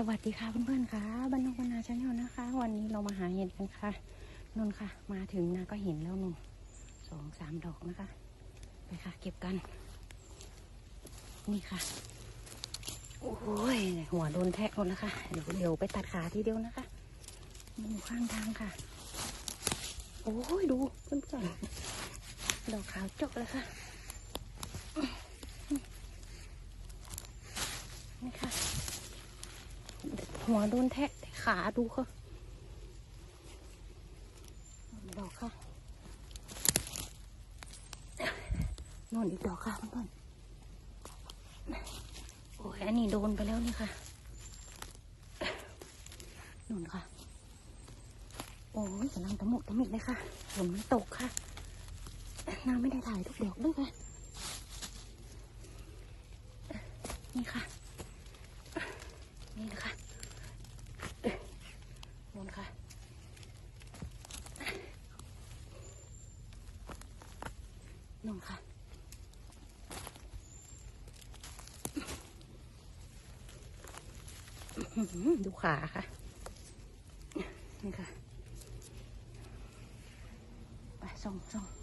สวัสดีค่ะเพื่อนๆค่ะบ้านนอกบรรณาชาแนลนะคะ วันนี้เรามาหาเห็ดกันค่ะนนค่ะ มาถึงนะก็เห็นแล้วนุ่นสองสามดอกนะคะ ไปค่ะ เก็บกัน นี่ค่ะ โอ้ยหัวโดนแทะหมดแล้วค่ะเดี๋ยวเดี๋ยวไปตัดขาทีเดียวนะคะมันอยู่ข้างทางค่ะ โอ้ยดูเพื่อนๆดอกขาวจกเลยค่ะ นี่ค่ะ หัวโดนแทะขาดูค่ะดอกค่ะนอนอีกดอกค่ะเพื่อนๆโอ้ยอันนี้โดนไปแล้วนี่ค่ะนุ่นค่ะ โอ้ยกำลังตะมุตะมิดเลยค่ะฝนมันตกค่ะน้ำไม่ได้ถ่ายทุกดอกด้วยค่ะนี่ค่ะ นี่นะคะนนค่ะ นนค่ะอื้อหือดูขาค่ะ นี่ค่ะ ไปส่งส่ง